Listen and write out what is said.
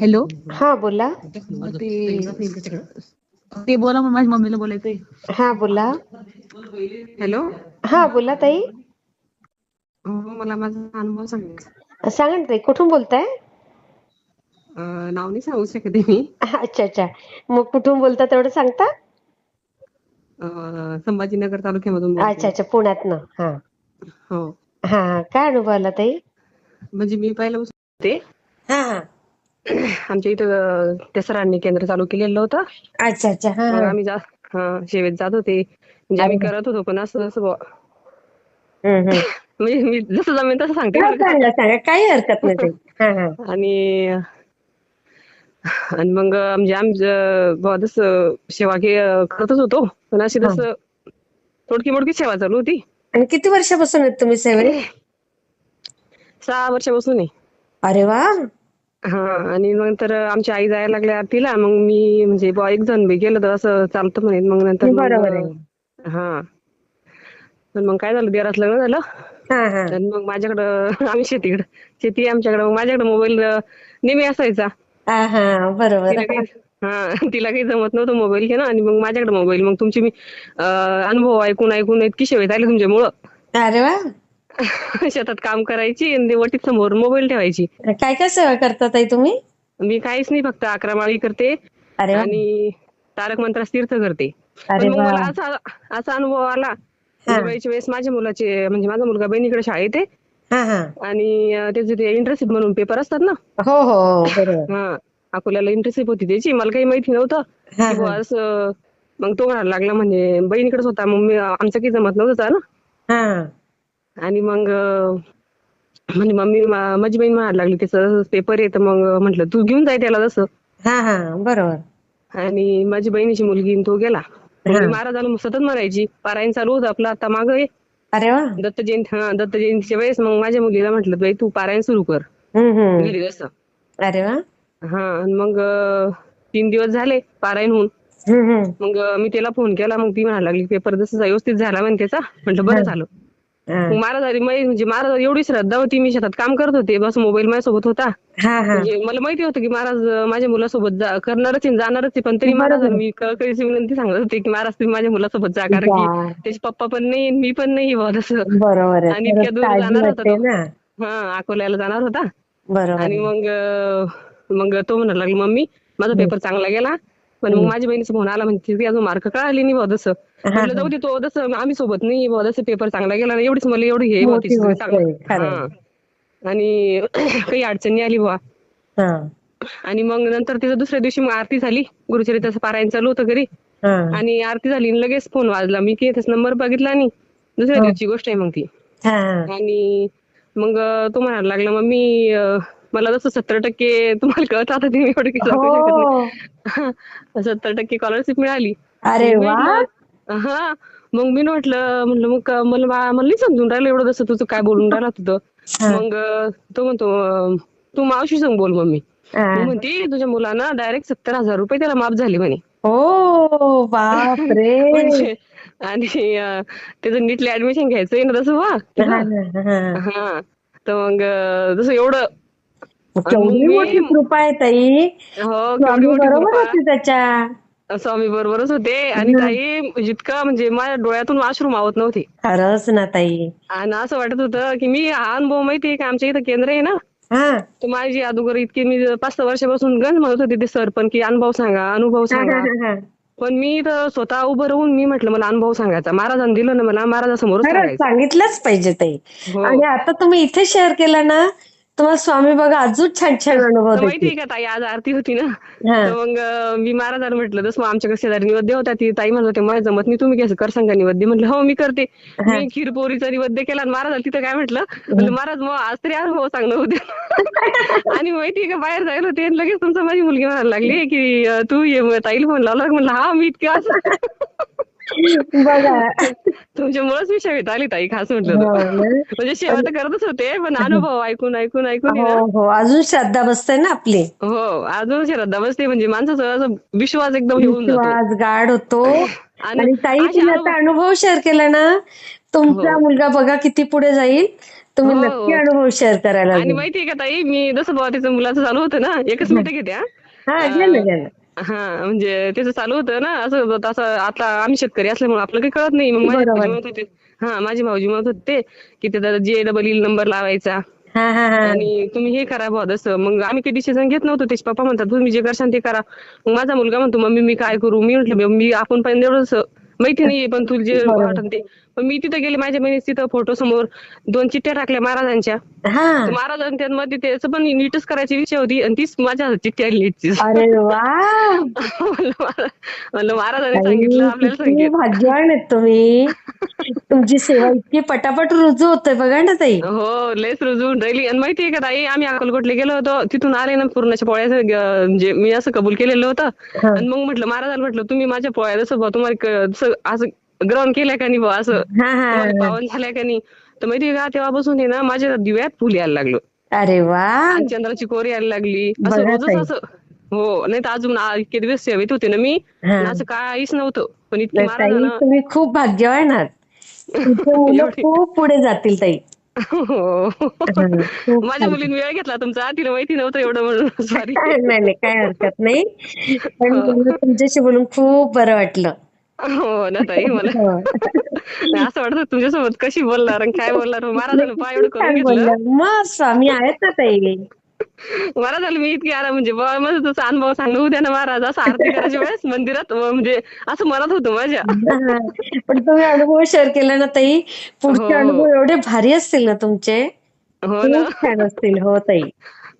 Hello? हा बोला. ते बोला मग माझ्या मम्मीला बोलायचंय. हा बोला. हॅलो? हा बोला ताई. मला माझा अनुभव सांगायचा. सांगा ना ताई कुठून बोलताय? अं, नाव नाही सांगू शकते मी. अच्छा अच्छा. मग कुठून बोलता तेवढं सांगता? अं, संभाजीनगर तालुक्यामधून बोलते. अच्छा अच्छा. पुण्यातनं. हा. हो. हा हा. काय अनुभव आला ताई? म्हणजे मी पहिला होते हा हा. आमच्या इथं त्या सरांनी केंद्र चालू केलेलं होतं. अच्छा अच्छा. हा मग हा. आम्ही जा हा सेवेत जात होते. म्हणजे आम्ही करत होतो पण असं असं बुवा. हम्म, हम्म. म्हणजे मी जसं जमेन तसं सांगते. हा, बरं का. सांगा सांगा काही हरकत नाही हा हा. आणि आणि मग म्हणजे आमचं बुवा तसं सेवा के- करतच होतो. पण अशी हा. तसं थोडकी मोडकी सेवा चालू होती. आणि किती वर्षापासून आहेत तुम्ही सेवेत? सहा वर्षापासून आहे. अरे वा. हा आणि नंतर आमची आई जायला लागल्या आरतीला मग मी म्हणजे बुवा एक जण बी गेलं तर असं चालतं म्हणे. मग नंतर मग- बरोबर आहे. हा. पण मग काय झालं देरात लग्न झालं. आणि मग माझ्याकडं आम्ही शेतीकडं शेती आमच्याकडं. मग माझ्याकडे मोबाईल नेहमी असायचा. बरोबर. तिला काही हा तिला काही जमत नव्हतं मोबाईल घेणं. आणि मग माझ्याकडे मोबाईल मग तुमची मी अनुभव ऐकून ऐकून इतकी शेवेत आली तुमच्यामुळं. अरे वा. शेतात काम करायची आणि वटीत समोर मोबाईल ठेवायची. काय काय सेवा करता ताई तुम्ही? मी काहीच नाही फक्त अकरा माळी करते अरे वा. आणि तारक मंत्रास तीर्थ करते. अरे मग वा. मला असा असा अनुभव आला. दिवाळीच्या वेळेस माझ्या मुलाचे म्हणजे माझा मुलगा बहिणीकडे शाळेत आहे. हा हा. आणि अं, त्याचे ते इंटरेस्टिड म्हणून पेपर असतात ना? हो हो हो, बरोबर. हा. अकोल्याला इंटरेस्टिड होती त्याची. मला काही माहिती नव्हतं. हा की बुवा असं मग तो म्हणायला लागला म्हणजे बहिणीकडेच होता. मग मी आमचं काही जमत नव्हतं ना हा. आणि मग म्हणजे मम्मी माझी बहीण म्हणायला लागली त्याचं पेपर आहे तर मग म्हटलं तू घेऊन जाय त्याला जसं हा हा बरोबर. आणि माझी बहिणीची मुलगी तो गेला. मग मी महाराजाला मग सतत म्हणायची पारायण चालू होतं आपलं आता माग अरे वा. दत्त जयंती हा दत्त जयंतीच्या वेळेस मग माझ्या मुलीला म्हटलं बाई तू पारायण सुरू कर. घरी जसं अरे वा. हा आणि मग तीन दिवस झाले पारायण होऊन. मग मी त्याला फोन केला मग ती म्हणायला लागली पेपर जसं व्यवस्थित झाला म्हणे त्याचा. म्हटलं बरं झालं. मग महाराज म्हणजे महाराज एवढी श्रद्धा होती मी शेतात काम करत होते. बस मोबाईल माझ्यासोबत होता. म्हणजे मला माहिती होतं की महाराज माझ्या मुलासोबत करणारच आहे जाणारच आहे. पण तरी महाराज मी कळकळीची विनंती सांगत होते की महाराज तुम्ही माझ्या मुलासोबत जा. कारण की. त्याचे पप्पा पण नाही मी पण नाही बरोबर आणि इतक्या दूर जाणार होता हा अकोल्याला जाणार होता. आणि. मग मग तो म्हणायला लागला मम्मी माझा पेपर चांगला गेला. पण मग माझ्या बहिणीचा फोन आला म्हणजे तिथे अजून मार्क कळाले नाही बुवा तसं. म्हटलं जाऊ दे तो जसं आम्ही सोबत नाही बुवा जसं पेपर चांगला गेला ना एवढीच मला एवढी हे होती चांगलं. हा. आणि काही अडचण नाही आली बुवा. हा. आणि मग नंतर तिचं दुसऱ्या दिवशी मग आरती झाली गुरुचरित्राचं पारायण चालू होतं घरी. हा. आणि आरती झाली आणि लगेच फोन वाजला. मी की नंबर बघितला आणि दुसऱ्या दिवशी गोष्ट आहे मग ती. हा. आणि मग तो म्हणायला लागला मम्मी अं, मला जसं सत्तर टक्के तुम्हाला कळत आता मी एवढं हो. सत्तर टक्के स्कॉलरशिप मिळाली. अरे हा. मग मी म्हटलं म्हणलं मग मला मला नाही समजून राहिलं एवढं जसं तुझं काय बोलून राहिला तुझं हा. मग तो म्हणतो तू मावशी संग बोल मम्मी. हा. म्हणते तुझ्या मुलांना डायरेक्ट सत्तर हजार रुपये त्याला माफ झाले म्हणे. ओ बाप रे म्हणजे आणि त्याचं नीटला ऍडमिशन घ्यायचंय ना तसं वा. हा, हा, हा. हा. तर मग जसं एवढं केवढी मी- मोठी कृपा आहे ताई. हो केवढी स्वामी मोठी बरोबर कृपा. होती त्याच्या. स्वामी बरोबरच होते. आणि ताई जितकं म्हणजे माझ्या डोळ्यातून अश्रू मावत नव्हते. खरंच ना ताई. आणि असं वाटत होतं की मी हा अनुभव माहितीये का? आमच्या इथं केंद्र आहे ना? हा. तर माझी अगोदर इतकी मी पाच सहा वर्षापासून गंज म्हणत होते ते सर पण की अनुभव सांगा अनुभव हा, सांगा. हा, हा. पण मी तर स्वतः उभं राहून मी म्हटलं मला अनुभव सांगायचा. महाराजांनी दिलं ना मला महाराजासमोरच खरंच सांगायचं. सांगितलंच पाहिजे ताई. हो. आणि आता तुम्ही इथे शेअर केलं ना तुम्हाला स्वामी बघा अजून छान छान अनुभव माहितीये का ताई आज आरती होती ना? तर मग मी महाराजांना म्हटलं तसं आमच्याकडे शेजारी निवद्य होता ती ताई म्हणत होते मला जमत नाही तुम्ही कसं कर सांगा निवद्य. म्हटलं हो मी करते. मी खीरपोरीचा निवद्य केला महाराज तिथं काय म्हटलं? महाराज मग आज तरी अनुभव सांगणं होते आणि माहितीये का बाहेर जायला होते लगेच तुमचं माझी मुलगी म्हणायला लागली की तू ये ताईला फोन लावला म्हणलं हा मी इतके असं. बघा. तुमच्यामुळेच मी शेवेत आली ताई खास म्हटलं. हो? म्हणजे सेवा तर करतच होते पण अनुभव ऐकून ऐकून ऐकून हो हो. अजून श्रद्धा बसते ना आपली. हो अजून श्रद्धा बसते म्हणजे माणसाचा असं विश्वास एकदम हे होऊन जातो. विश्वास गाढ होतो. आणि ताई आता अनुभव शेअर केला ना तुमचा मुलगा बघा किती पुढे जाईल. तुम्ही हो. नक्की अनुभव शेअर करायला आणि माहितीये का ताई मी जसं बाबा तिचं मुलाचं चालू होतं ना एकच मिनिट घेते हा. हा म्हणजे त्याचं चालू होतं ना असं असं आता आम्ही शेतकरी असल्यामुळे आपलं काही कळत नाही. मग माझे बरोबर. भाऊजी म्हणत होते हा माझे भाऊजी म्हणत होते की त्याचा जे डबल नंबर लावायचा. हा हा हा. आणि तुम्ही हे करा बुवा तसं. मग आम्ही काही डिसिजन घेत नव्हतो. त्याचे पप्पा म्हणतात तुम्ही जे करशाल ते करा. मग माझा मुलगा म्हणतो मम्मी मी काय करू? मी म्हटलं मी आपण पण एवढंच माहिती नाहीये पण तुला जे बरोबर. वाटत ते पण मी तिथं गेले माझ्या बहिणीच तिथं फोटो समोर दोन चिठ्ठ्या टाकल्या महाराजांच्या. हा. महाराजांमध्ये त्याचं पण नीटच करायची विषय होती आणि तीच माझ्या चिठ्ठी आली नीटची अरे वा. म्हणलं महारा- म्हणलं महाराजांनी सांगितलं आपल्याला किती सांगितलं. भाग्यवान आहेत तुम्ही. तुमची सेवा इतकी पटापट रुजू होते बघा ना ताई. हो लयच रुजवून राहिली. आणि माहितीये का ताई आम्ही अक्कलकोटला गेलो होतो तिथून आले ना पूर्णाच्या पोळ्याचं ग- म्हणजे मी असं कबूल केलेलं होतं. हा. आणि मग म्हटलं महाराजांना म्हटलं तुम्ही माझ्या पोळ्या जसं तुम्हाला क- जसं असं ग्रहण केलंय का नाही असं? हा हा. पावन झालंय का नाही? तर माहितीये का तेव्हापासून आहे ना माझ्या दिव्यात फुल यायला लागलं. अरे वा. चंद्राची कोर यायला लागली. असं रोजच. असं. हो नाही तर अजून इतके दिवस सेवेत होते ना मी. हा. असं काहीच नव्हतं. पण इतकी खूप भाग्यवान आहात. खूप पुढे जातील ताई. हो. माझ्या मुलीने वेळ घेतला तुमचा. तिला माहिती नव्हतं एवढं म्हणून. सॉरी नाही नाही काय हरकत नाही. पण मला तुमच्याशी बोलून खूप बरं वाटलं. हो ना ताई मला हो. नाही, असं वाटतं तुमच्यासोबत कशी बोलणार आणि काय बोलणार महाराजांना पाय एवढं करून काय घेतलं बोलणार मग स्वामी आहेत ना ताई महाराजांना मी इतकी आला म्हणजे बा माझं तुझा अनुभव सांगू उद्या ना महाराज असं आरती करायच्या वेळेस मंदिरात म्हणजे असं म्हणत होतं माझ्या हा. पण तुम्ही अनुभव शेअर केला ना ताई पुढचे हो. अनुभव एवढे भारी असतील ना तुमचे हो ना खूप छान असतील हो ताई